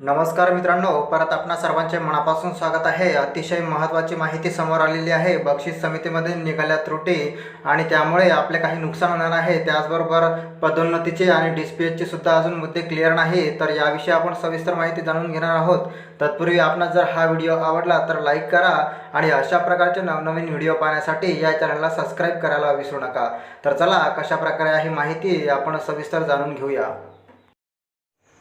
नमस्कार मित्रांनो परत आपणा सर्वांचे मनापासून स्वागत आहे. अतिशय महत्त्वाची माहिती समोर आलेली आहे. बक्षीस समितीमध्ये निघाल्या त्रुटी आणि त्यामुळे आपले काही नुकसान होणार आहे. त्याचबरोबर पदोन्नतीचे आणि डिस्प्लेचे सुद्धा अजून मुद्दे क्लिअर नाही. तर याविषयी आपण सविस्तर माहिती जाणून घेणार आहोत. तत्पूर्वी आपणास जर हा व्हिडिओ आवडला तर लाईक करा आणि अशा प्रकारचे नवनवीन व्हिडिओ पाहण्यासाठी या चॅनलला सबस्क्राईब करायला विसरू नका. तर चला कशा प्रकारे ही माहिती आपण सविस्तर जाणून घेऊया.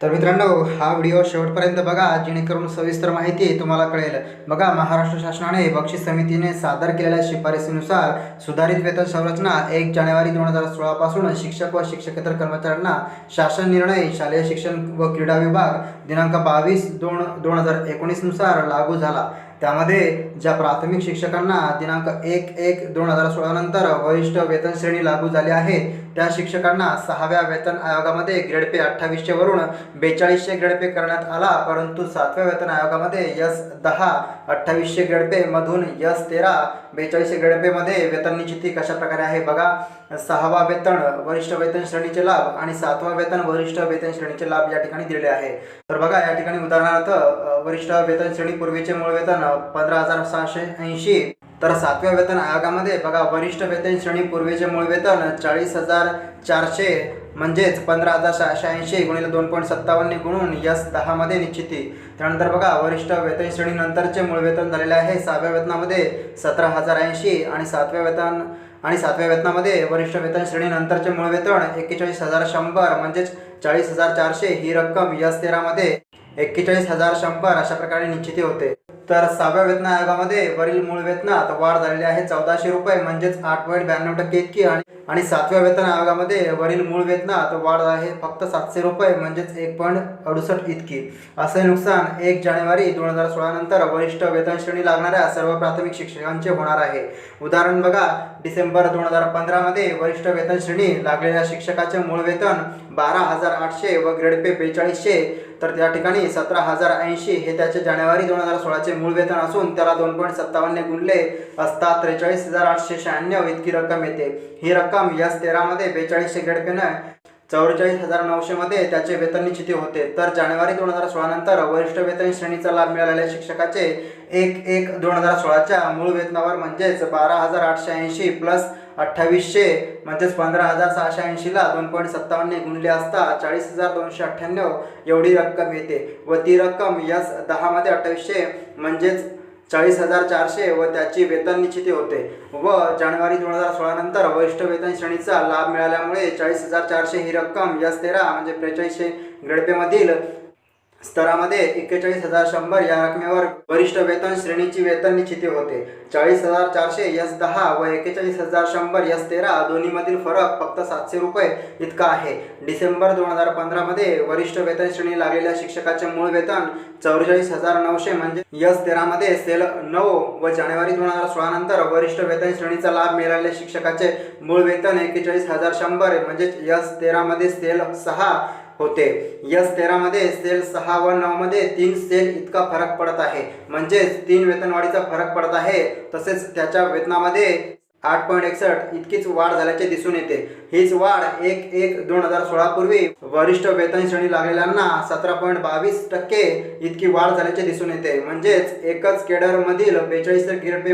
तर मित्रांनो हा व्हिडिओ शेवटपर्यंत बघा जेणेकरून सविस्तर माहिती तुम्हाला कळेल. बघा महाराष्ट्र शासनाने बक्षीस समितीने सादर केलेल्या शिफारसीनुसार सुधारित वेतन संरचना एक जानेवारी दोन हजार सोळापासून शिक्षक व शिक्षकेतर कर्मचाऱ्यांना शासन निर्णय शालेय शिक्षण व क्रीडा विभाग दिनांक बावीस दोन दोन हजार एकोणीसनुसार लागू झाला. त्यामध्ये ज्या प्राथमिक शिक्षकांना दिनांक एक एक दोन हजार सोळा नंतर वरिष्ठ वेतन श्रेणी लागू झाली आहे त्या शिक्षकांना सहाव्या वेतन आयोगामध्ये ग्रेड पे अठ्ठावीसशे वरून बेचाळीसशे ग्रेड पे करण्यात आला परंतु सातव्या वेतन आयोगामध्ये यस दहा अठ्ठावीसशे ग्रेड पे मधून यस तेरा बेचाळीसशे ग्रेड पे मध्ये वेतन निश्चिती कशा प्रकारे आहे बघा. सहावा वेतन वरिष्ठ वेतन श्रेणीचे लाभ आणि सातवा वेतन वरिष्ठ वेतन श्रेणीचे लाभ या ठिकाणी दिले आहे. तर बघा या ठिकाणी उदाहरणार्थ वरिष्ठ वेतन श्रेणी पूर्वीचे मूळ वेतन पंधरा हजार सहाशे ऐंशी तर सातव्या वेतन आयोगामध्ये बघा वरिष्ठ वेतन श्रेणी पूर्वीचे मूळ वेतन चाळीस हजार चारशे म्हणजेच पंधरा हजार सहाशे ऐंशी गुणिले दोन पॉईंट सत्तावन्न गुणून यस दहामध्ये निश्चिती. त्यानंतर बघा वरिष्ठ वेतन श्रेणीनंतरचे मूळ वेतन झालेले आहे सहाव्या वेतनामध्ये सतरा हजार ऐंशी आणि सातव्या वेतन आणि सातव्या वेतनामध्ये वरिष्ठ वेतन श्रेणीनंतरचे मूळ वेतन एक्केचाळीस हजार शंभर म्हणजेच चाळीस हजार चारशे ही रक्कम यस तेरामध्ये एक्केचाळीस हजार शंभर अशा प्रकारे निश्चिती होते. तर सहाव्या वेतन आयोगामध्ये वरील मूळ वेतनात वाढ झालेली आहे. चौदाशे रुपये म्हणजेच आठ पॉईंट ब्याण्णव टक्के इतकी आणि सातव्या वेतन आयोगामध्ये वरील मूळ वेतनात वाढ आहे. फक्त सातशे रुपये म्हणजेच एक पॉईंट अडुसष्ट इतकी. असे नुकसान एक जानेवारी दोन हजार सोळा नंतर वरिष्ठ वेतन श्रेणी लागणाऱ्या सर्व प्राथमिक शिक्षकांचे होणार आहे. उदाहरण बघा डिसेंबर दोन हजार पंधरामध्ये वरिष्ठ वेतन श्रेणी लागलेल्या शिक्षकाचे मूळ वेतन बारा हजार आठशे व ग्रेड पे बेचाळीसशे. तर त्या ठिकाणी सतरा हजार ऐंशी हे त्याचे जानेवारी दोन हजार सोळाचे मूळ वेतन असून त्याला दोन पॉईंट सत्तावन्न गुणले असता त्रेचाळीस हजार आठशे शहाण्णव इतकी रक्कम येते. ही रक्कम यस तेरामध्ये बेचाळीसशे ग्रेड पेनं चौवेचाळीस हजार नऊशेमध्ये त्याचे वेतन निश्चिती होते. तर जानेवारी दोन हजार सोळा नंतर वरिष्ठ वेतन श्रेणीचा लाभ मिळालेल्या शिक्षकाचे एक एक दोन हजार सोळाच्या मूळ वेतनावर म्हणजेच बारा हजार आठशे ऐंशी प्लस अठ्ठावीसशे म्हणजेच पंधरा हजार सहाशे ऐंशीला दोन पॉईंट सत्तावन्न गुणले असता चाळीस हजार दोनशे अठ्ठ्याण्णव एवढी रक्कम येते व ती रक्कम यस दहामध्ये अठ्ठावीसशे म्हणजेच चाळीस हजार चारशे व त्याची वेतन निश्चिती होते व जानेवारी दोन हजार सोळा नंतर वरिष्ठ वेतन श्रेणीचा लाभ मिळाल्यामुळे चाळीस हजार चारशे ही रक्कम यस तेरा म्हणजे त्रेचाळीसशे ग्रेडपेमधील स्तरामध्ये एक्केचाळीस हजार शंभर या रकमेवर वरिष्ठ वेतन श्रेणीची वेतन निश्चिती होते. चाळीस हजार चारशे यस दहा व एक्केचाळीस हजार शंभर यस तेरा दोन्हीमधील फरक फक्त सातशे रुपये इतका आहे. डिसेंबर दोन हजार पंधरामध्ये वरिष्ठ वेतन श्रेणी लागलेल्या शिक्षकाचे मूळ वेतन चौवेचाळीस हजार नऊशे म्हणजे यस तेरामध्ये सेल नऊ व जानेवारी दोन हजार सोळा नंतर वरिष्ठ वेतन श्रेणीचा लाभ मिळालेल्या शिक्षकाचे मूळ वेतन एक्केचाळीस हजार शंभर म्हणजेच यस तेरामध्ये सेल सहा होते. यस तेरामध्ये सेल सहा व नऊ मध्ये तीन सेल इतका फरक पडत आहे. म्हणजेच तीन वेतनवाढीचा फरक पडत आहे. तसेच त्याच्या वेतनामध्ये आठ पॉईंट एकसष्ट इतकीच वाढ झाल्याचे दिसून येते. हीच वाढ एक एक दोन हजार सोळा पूर्वी वरिष्ठ वेतन श्रेणी लागलेल्यांना सतरा पॉईंट बावीस टक्के इतकी वाढ झाल्याचे दिसून येते. म्हणजेच एकच केडरमधील बेचाळीस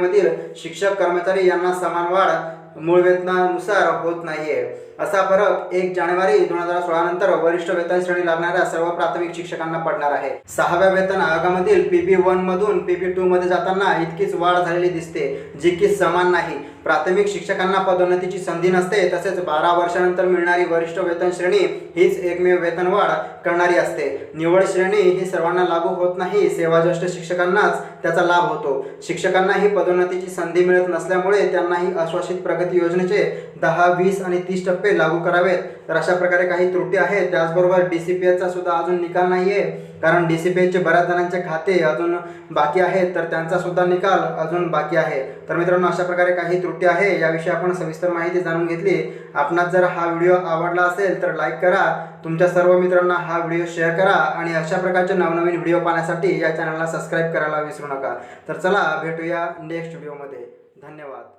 मधील शिक्षक कर्मचारी यांना समान वाढ मूळ वेतनानुसार होत नाहीये. असा फरक एक जानेवारी दोन हजार सोळा नंतर वरिष्ठ वेतन श्रेणी लागणाऱ्या सर्व प्राथमिक शिक्षकांना पडणार आहे. सहाव्या वेतन आयोगामधील पीबी वन मधून पीबी टू मध्ये जाताना इतकीच वाढ झालेली दिसते जी की समान नाही. प्राथमिक शिक्षकांना पदोन्नतीची संधी नसते तसेच बारा वर्षानंतर मिळणारी वरिष्ठ वेतन श्रेणी हीच एकमेव वेतनवाढ करणारी असते. निवड श्रेणी ही सर्वांना लागू होत नाही सेवाज्येष्ठ शिक्षकांनाच त्याचा लाभ होतो. शिक्षकांना ही पदोन्नतीची संधी मिळत नसल्यामुळे त्यांना ही अश्वासित प्रगती प्रगती योजनेचे दहा वीस आणि तीस टप्पे लागू करावेत. तर अशा प्रकारे काही त्रुटी आहेत. त्याचबरोबर डी सी पी एचा सुद्धा अजून निकाल नाही आहे कारण डी सी पी एचचे बऱ्याच जणांचे खाते अजून बाकी आहेत. तर त्यांचा सुद्धा निकाल अजून बाकी आहे. तर मित्रांनो अशा प्रकारे काही त्रुटी आहे याविषयी आपण सविस्तर माहिती जाणून घेतली. आपणास जर हा व्हिडिओ आवडला असेल तर लाईक करा. तुमच्या सर्व मित्रांना हा व्हिडिओ शेअर करा आणि अशा प्रकारचे नवनवीन व्हिडिओ पाहण्यासाठी या चॅनलला सबस्क्राईब करायला विसरू नका. तर चला भेटूया नेक्स्ट व्हिडिओमध्ये. धन्यवाद.